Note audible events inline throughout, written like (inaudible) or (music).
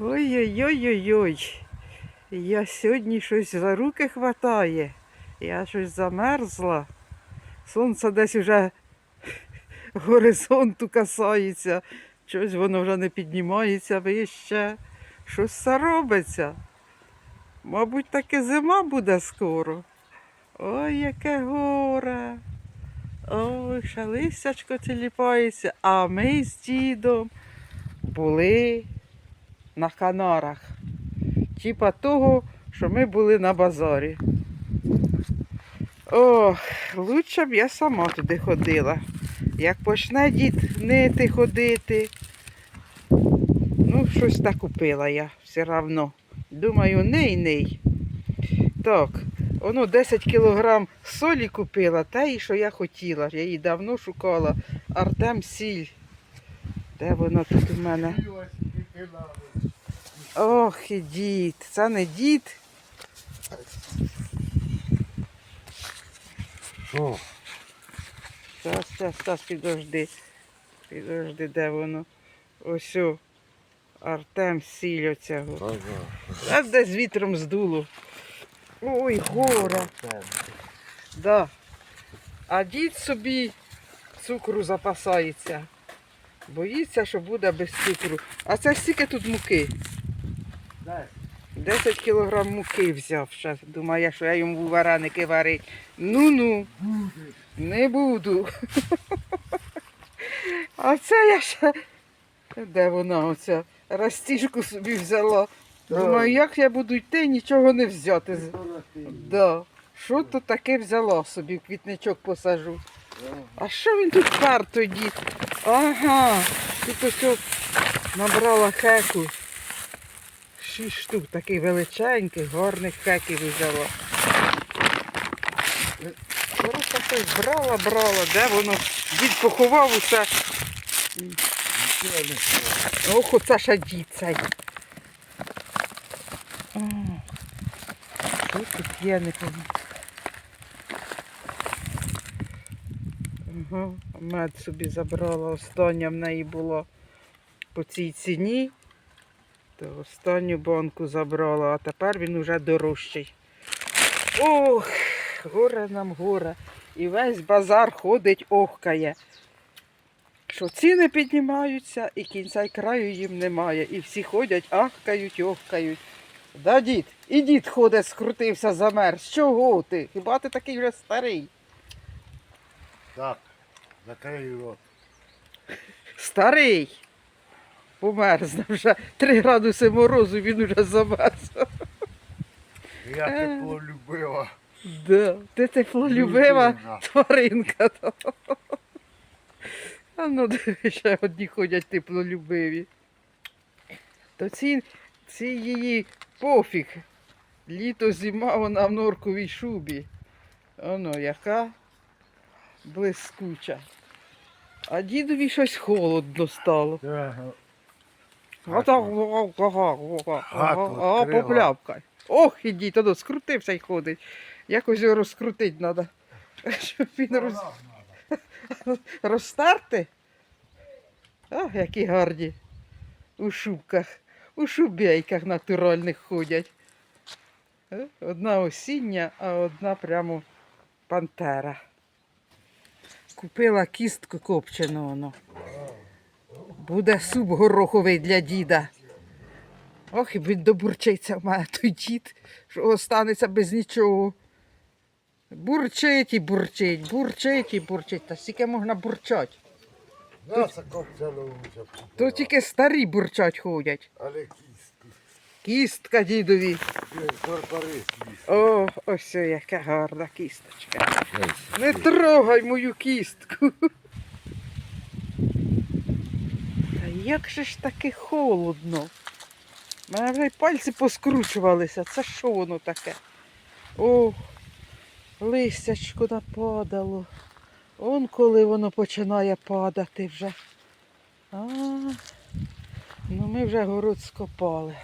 Ой-ой-ой-ой-ой. Я сьогодні щось за руки хватає. Я щось замерзла. Сонце десь вже (laughs) горизонту касається. Щось воно вже не піднімається вище. Щось все робиться. Мабуть, таки зима буде скоро. Ой, яке горе. Ой, ще листячко тіліпається. А ми з дідом були на Канарах. Типа того, що ми були на базарі. Ох, лучше б я сама туди ходила. Як почне дід нити ходити. Ну, щось так купила я все равно. Думаю, ней ней. Так, воно 10 кілограм солі купила, та і що я хотіла. Я її давно шукала. Артем сіль. Де воно тут у мене? Ох, і дід. Це не дід. Що? Зараз, зараз, зараз, підожди. Підожди, де воно? Ось. о. Артем сіль оцього. А десь вітром здуло. Ой, гора. Да. А дід собі цукру запасається. Боїться, що буде без цукру. А це стільки тут муки. 10 кілограм муки взяв. Щас думає, що я йому вареники варить. Ну-ну, не буду. (laughs) А це я ще. Де вона оця? Растіжку собі взяла. Думаю, як я буду йти, нічого не взяти. Да. Що то таке взяла собі, квітничок посажу. А що він тут пар тоді? Ага, тут ось набрала хеку. Шість штук таких величеньких, гарних хеків взяла. Просто щось брала, брала, де воно? Дід поховав усе. Ох, оце ще дід цей. Що тут є, не пам'ятаю. Ага, мед собі забрала. Остання в неї була по цій ціні. То останню банку забрала, а тепер він уже дорожчий. Ох, горе нам горе. І весь базар ходить, охкає. Що ціни піднімаються і кінця й краю їм немає. І всі ходять, ахкають, охкають. Да, дід, і дід ходить, скрутився, замерз. Чого ти? Хіба ти такий вже старий? Так, закрий рот. Старий. Померзне вже 3 градуси морозу, він уже замерз. Я Е. тепло любила. Да. Ти теплолюбива тваринка. А ну диви, ще одні ходять теплолюбиві. То ці, ці її пофіг. Літо зима, вона в норковій шубі. Оно, яка блискуча. А дідові щось холодно стало. Отак, ага, відкрила. попляпкай. Ох, ідіть, тоді скрутився й ходить. Якось його розкрутити треба. (laughs) Щоб він роз... (laughs) розтерти. Ах, які гарні. У шубках, у шубейках натуральних ходять. Е, Одна осіння, а одна прямо пантера. Купила кістку копчену воно. Буде суп гороховий для діда. Ох, і він добурчиться в мене той дід, що останеться без нічого. Бурчить і бурчить, бурчить і бурчить. Та скільки можна бурчать? То тільки старі бурчать ходять. Але кістку. Кістка дідові. О, ось яка гарна кісточка. Не трогай мою кістку. Та як же ж таки холодно? У мене вже й пальці поскручувалися. Це що воно таке? О, листячко нападало. Он коли воно починає падати вже. А, ну ми вже город скопали.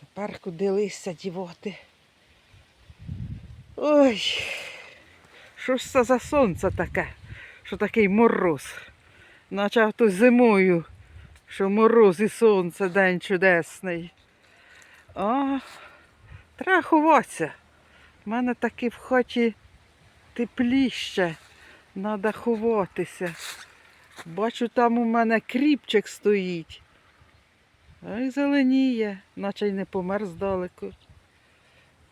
Тепер куди листя дівати? Ой, що ж це за сонце таке, що такий мороз. Наче то зимою що мороз і сонце день чудесний. А, треба ховатися. У мене таки в хаті тепліще. Треба ховатися. Бачу, там у мене кріпчик стоїть. Ай, зеленіє, наче й не помер здалеку.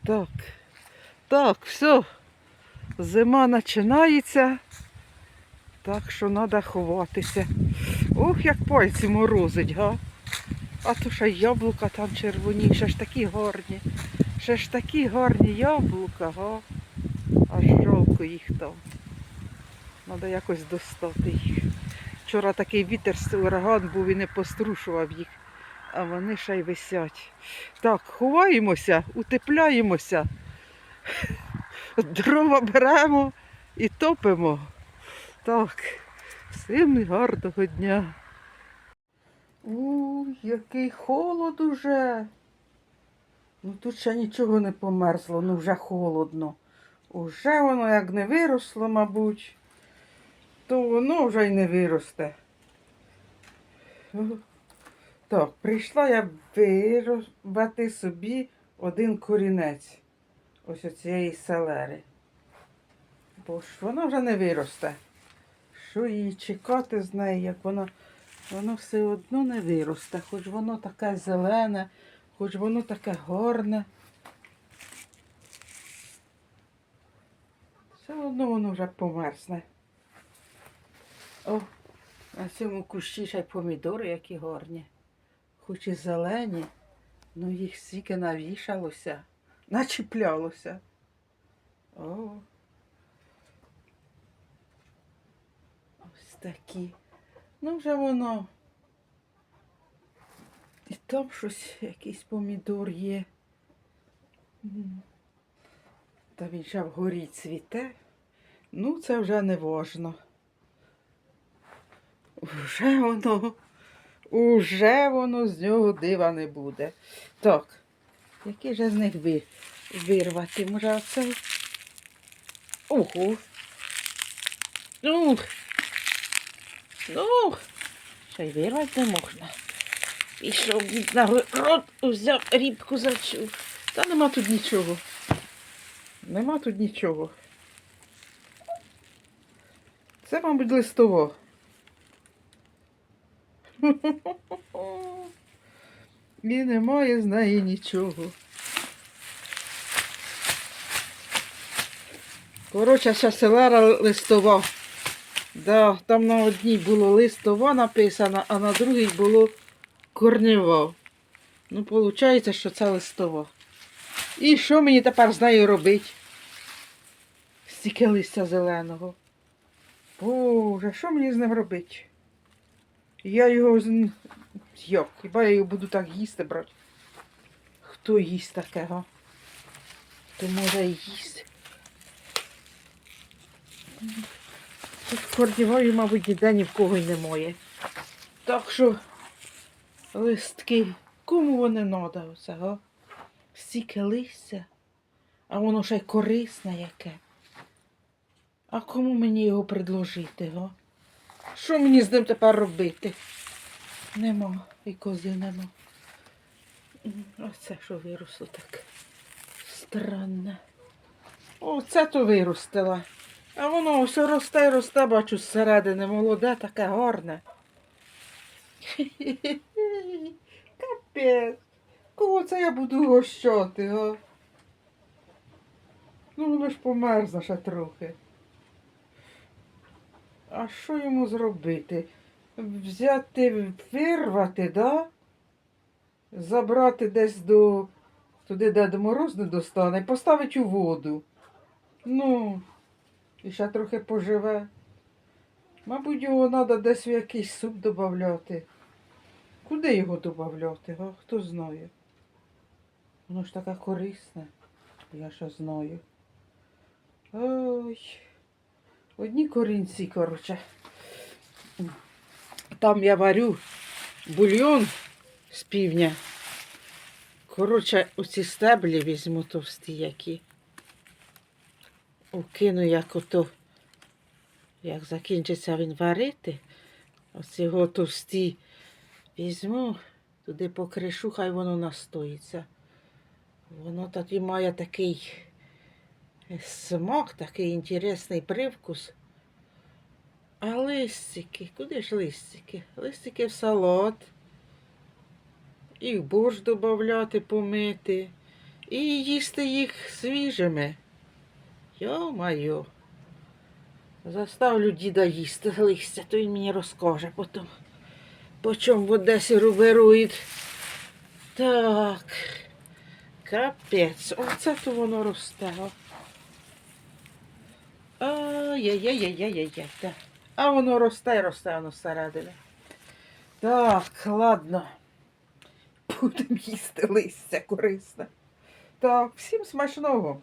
Так, так, все. Зима починається. Так що треба ховатися. Ох, як пальці морозить, га. А то ще яблука там червоні, ще ж такі гарні. Ще ж такі гарні яблука, га. Аж жалко їх там. Треба якось достати їх. Вчора такий вітер ураган був і не пострушував їх, а вони ще й висять. Так, ховаємося, утепляємося. Дрова беремо і топимо. Так, всім гарного дня. Уй, який холод уже. Ну тут ще нічого не померзло, ну вже холодно. Уже воно як не виросло, мабуть, то воно вже й не виросте. Так, прийшла я вирвати собі один корінець ось оцієї селери. Бо ж вона вже не виросте. Що її чекати з неї, як вона, воно все одно не виросте, хоч воно таке зелене, хоч воно таке гарне. Все одно воно вже померзне. О, на цьому кущі ще й помідори, які гарні. Хоч і зелені, ну їх стільки навішалося, начіплялося. О. Ось такі. Ну, вже воно. І там щось, якийсь помідор є. Та він ще вгорі цвіте. Ну, це вже не важно. Уже воно, уже воно з нього дива не буде. Так, який же з них ви- вирвати? Може оцей? Ого. Ну, ну, ще й вирвати не можна. Пішов від на рот, взяв рібку зачув. Та нема тут нічого. Нема тут нічого. Це, мабуть, листово. (laughs) І немає з неї нічого. Коротше, ще селера листова. Да, там на одній було листова написано, а на другій було корнева. Ну, виходить, що це листова. І що мені тепер з нею робити? Стільки листя зеленого. Боже, що мені з ним робити? Я його як? Хіба я його буду так їсти брати? Хто їсть таке? Хто може і їсть? Тут кордівої, мабуть, ніде ні в кого й немає. Так що листки, кому вони треба оце, га? Стільки листя, а воно ще й корисне яке. А кому мені його предложити, га? Що мені з ним тепер робити? Нема, і кози нема. Оце що виросло так. Странне. Оце то виростила. А воно все росте і росте, бачу, зсередини молоде, таке гарне. (laughs) Капець. Кого це я буду гощати, га? Ну, воно ж померзне ще трохи. А що йому зробити? Взяти, вирвати, да? Забрати десь до туди, де мороз не достане, поставити у воду. Ну, і ще трохи поживе. Мабуть, його треба десь в якийсь суп додати. Куди його додати, а? Хто знає? Воно ж таке корисне, я ще знаю. Ой. Одні корінці, коротше. Там я варю бульйон з півня. Коротше, оці стеблі візьму товсті які. Укину як ото, як закінчиться він варити. Ось його товсті Візьму туди по кришу, хай воно настоїться. Воно тоді має такий смак, такий інтересний привкус. А листики, куди ж листики? Листики в салат. І в борщ додати, помити. І їсти їх свіжими. Йо-майо. Заставлю діда їсти листя, то він мені розкаже потім. По чому в Одесі руберують. Так. Капець. Оце то воно росте. Ай-яй-яй-яй-яй-яй. А воно росте, і росте воно зсередини. Так, ладно. Будемо їсти листя корисне. Так, всім смачного.